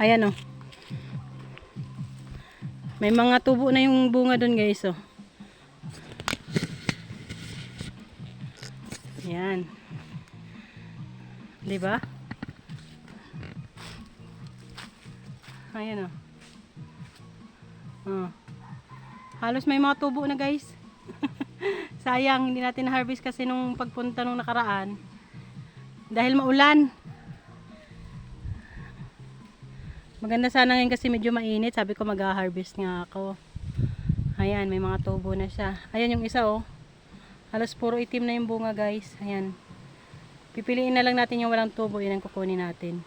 Ayan oh. May mga tubo na yung bunga doon guys oh. Ayan. 'Di? Ayan oh. Oh. Halos may mga tubo na guys. Sayang, hindi natin na-harvest kasi nung pagpunta nung nakaraan. Dahil maulan. Maganda sana ngayon kasi medyo mainit. Sabi ko mag-harvest nga ako. Ayan, may mga tubo na siya. Ayan yung isa oh. Halos puro itim na yung bunga guys. Ayan. Pipiliin na lang natin yung walang tubo. Yun ang kukunin natin.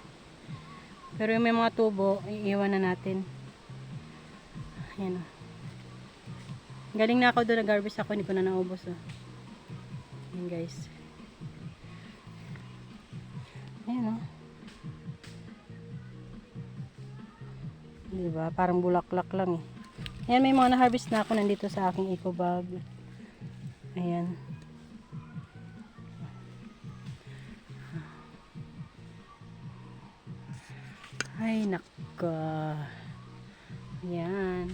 Pero yung may mga tubo, iiwan na natin. Ayan oh. Galing na ako doon, nag-harvest ako, hindi ko na naubos. Oh. Ayan guys. Ayan oh. Diba? Parang bulaklak lang eh. Ayan, may mga na-harvest na ako nandito sa aking eco bag. Ayan. Ay, naka. Ayan.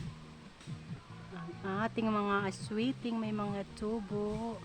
Ang ating mga aswiting may mga tubo.